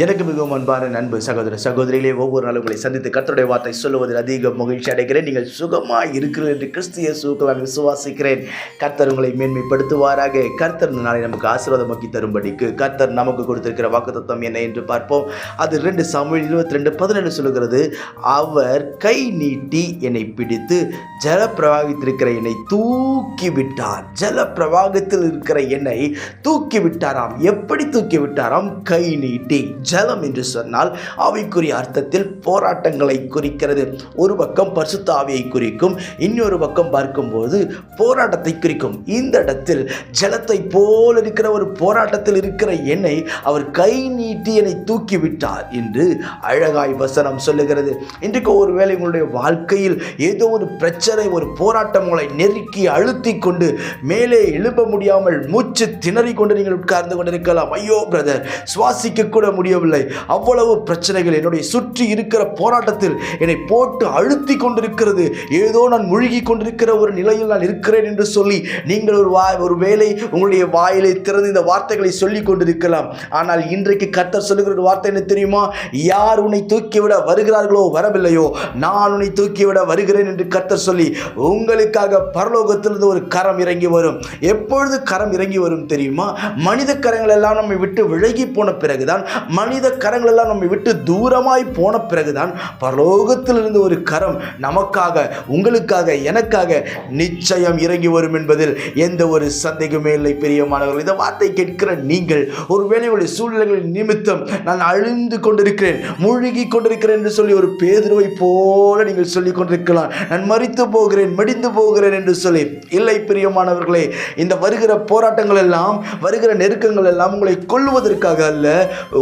எனக்கு மிகவும் அன்பான நண்பு சகோதர சகோதரிகளே ஒவ்வொரு நாளும் உங்களை சந்தித்து கத்தருடைய வார்த்தை சொல்லுவதில் அதிக மகிழ்ச்சி அடைகிறேன். நீங்கள் சுகமாக இருக்கிறீர்கள் என்று கிறிஸ்திய இயேசுவுக்கு விசுவாசிக்கிறேன். கர்த்தர் உங்களை மேன்மைப்படுத்துவாராக. கர்த்தர் நாளை நமக்கு ஆசீர்வாதமாக்கி தரும்படிக்கு கர்த்தர் நமக்கு கொடுத்திருக்கிற வாக்குத்தத்தம் என்ன என்று பார்ப்போம். அது ரெண்டு சமூக இருபத்தி ரெண்டு பதினெண்டு சொல்லுகிறது அவர் கை நீட்டி என்னை பிடித்து ஜல பிரவாகத்திருக்கிற என்னை தூக்கி விட்டார் ஜல பிரவாகத்தில் இருக்கிற என்னை தூக்கி விட்டாராம் எப்படி தூக்கி விட்டாராம் கை நீட்டி. ஜலம் என்று சொன்னால் ஆவிக்குரிய அர்த்தத்தில் போராட்டங்களை குறிக்கிறது. ஒரு பக்கம் பரிசுத்த ஆவியை குறிக்கும் இன்னொரு பக்கம் பார்க்கும்போது போராட்டத்தை குறிக்கும். இந்த இடத்தில் ஜலத்தை போல் இருக்கிற ஒரு போராட்டத்தில் இருக்கிற என்னை அவர் கை நீட்டி என்னை தூக்கிவிட்டார் என்று அழகாய் வசனம் சொல்லுகிறது. இன்றைக்கு ஒருவேளை உங்களுடைய வாழ்க்கையில் ஏதோ ஒரு பிரச்சனை ஒரு போராட்டம் உங்களை நெருக்கி அழுத்தி கொண்டு மேலே எழுப்ப முடியாமல் மூச்சு திணறி கொண்டு நீங்கள் உட்கார்ந்து கொண்டிருக்கலாம். ஐயோ பிரதர் சுவாசிக்க கூட முடியவில்லை. அவ்வளவு பிரச்சனைகள் என்னுடைய சுற்றி இருக்கிற போராட்டத்தில் என்னை போட்டு அழுத்தி கொண்டிருக்கிறது. ஏதோ நான் முழுகி கொண்டிருக்கிற ஒரு நிலையில் நான் இருக்கிறேன் என்று சொல்லி நீங்கள் ஒரு வாய் ஒரு வேலை உங்களுடைய வாயிலை திறந்து இந்த வார்த்தைகளை சொல்லி கொண்டிருக்கலாம். ஆனால் இன்றைக்கு கத்தர் சொல்லுகிற ஒரு வார்த்தை என்ன தெரியுமா? யார் உன்னை தூக்கிவிட வருகிறார்களோ வரவில்லையோ நான் உன்னை தூக்கிவிட வருகிறேன் என்று கத்தர் சொல்லி உங்களுக்காக பரலோகத்திலிருந்து ஒரு கரம் இறங்கி வரும். எப்பொழுது கரம் இறங்கி வரும் தெரியுமா? மனித கரங்கள் எல்லாம் நம்மை விட்டு விலகி போன பிறகுதான் மனித கரங்கள் எல்லாம் நம்மை விட்டு தூரமாய் போன பிறகுதான் பரலோகத்திலிருந்து ஒரு கரம் நமக்காக உங்களுக்காக எனக்காக நிச்சயம் இறங்கி வரும் என்பதில் எந்த ஒரு சந்தேகமே இல்லை பிரியமானவர்கள். இந்த வார்த்தை கேட்கிற நீங்கள் ஒரு வேலையுடைய சூழ்நிலைகளின் நிமித்தம் நான் அழிந்து கொண்டிருக்கிறேன் மூழ்கி கொண்டிருக்கிறேன் என்று சொல்லி ஒரு பேதுருவை போல நீங்கள் சொல்லிக் கொண்டிருக்கலாம். நான் மறித்து போகிறேன் மடிந்து போகிறேன் என்று சொல்லி. இல்லை பிரியமானவர்களே இந்த வருகிற போராட்டங்கள் எல்லாம் வருகிற நெருக்கங்கள் எல்லாம் உங்களை கொள்வதற்காக அல்ல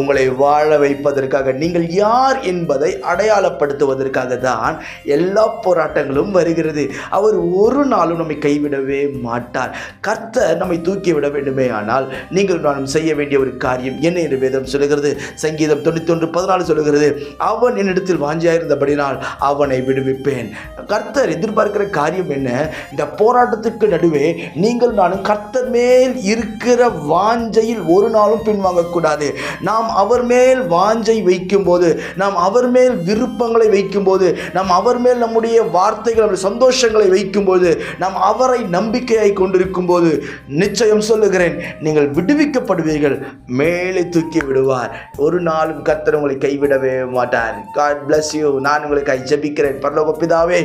உங்களை வாழ வைப்பதற்காக. நீங்கள் யார் என்பதை அடையாளப்படுத்துவதற்காக தான் எல்லா போராட்டங்களும் வருகிறது. அவர் ஒரு நாளும் நம்மை கைவிடவே மாட்டார். கர்த்தர் நம்மை தூக்கி விட வேண்டுமே ஆனால் நீங்கள் நானும் செய்ய வேண்டிய ஒரு காரியம் என்ன என்று வேதம் சொல்லுகிறது. சங்கீதம் தொண்ணூத்தொன்று பதினாலு சொல்லுகிறது. அவன் என்னிடத்தில் வாஞ்சியாயிருந்தபடினால் அவனை விடுவிப்பேன். கர்த்தர் எதிர்பார்க்கிற காரியம் என்ன? இந்த போராட்டத்துக்கு நடுவே நீங்கள் நானும் கர்த்தர் மேல் இருக்கிற வாஞ்சையில் ஒரு நாளும் பின்வாங்கக்கூடாது. நாம் அவர் மேல் வாஞ்சை வைக்கும்போது நாம் அவர் மேல் விருப்பங்களை வைக்கும்போது நாம் அவர் மேல் நம்முடைய வார்த்தைகள் நம்முடைய சந்தோஷங்களை வைக்கும்போது நாம் அவரை நம்பிக்கையாய் கொண்டிருக்கும் போது நிச்சயம் சொல்லுகிறேன் நீங்கள் விடுவிக்கப்படுவீர்கள் மேலே தூக்கி விடுவார். ஒரு நாளும் கத்தர் உங்களை கைவிடவே மாட்டார். காட் பிளஸ் யூ நான் உங்களுக்காய் ஜபிக்கிறேன். பரலோக பிதாவே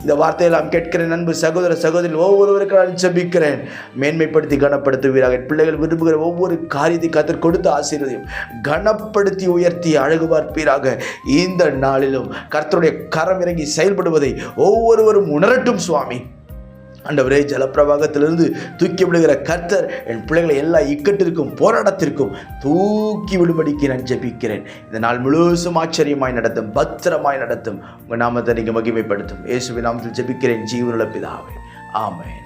இந்த வார்த்தையெல்லாம் கேட்கிறேன். நண்பு சகோதர சகோதரி ஒவ்வொருவருக்கு நான் ஜபிக்கிறேன். மேன்மைப்படுத்தி கனப்படுத்துவீராக. பிள்ளைகள் விரும்புகிற ஒவ்வொரு காரியத்தை கத்தர் கொடுத்து ஆசீர்வதியும். கனப்படுத்தி உயர்த்தி அழகு பார்ப்பீராக இந்த நாளிலும் கர்த்தருடைய கரம் இறங்கி செயல்படுவதை ஒவ்வொருவரும் உணரட்டும் சுவாமி. அண்டவரே ஜலப்பிரவாகத்திலிருந்து தூக்கி விடுகிற கர்த்தர் என் பிள்ளைகளை எல்லா இக்கட்டிற்கும் போராட்டத்திற்கும் தூக்கி விடும்படிக்கு நான் ஜெபிக்கிறேன். இந்த நாள் முழுசும் ஆச்சரியமாய் நடத்தும் பத்திரமாய் நடத்தும். உங்கள் நாமத்தை நீங்கள் மகிமைப்படுத்தும். இயேசுவின் நாமத்தில் ஜெபிக்கிறேன். ஜீவனுள்ள பிதாவே. ஆமேன்.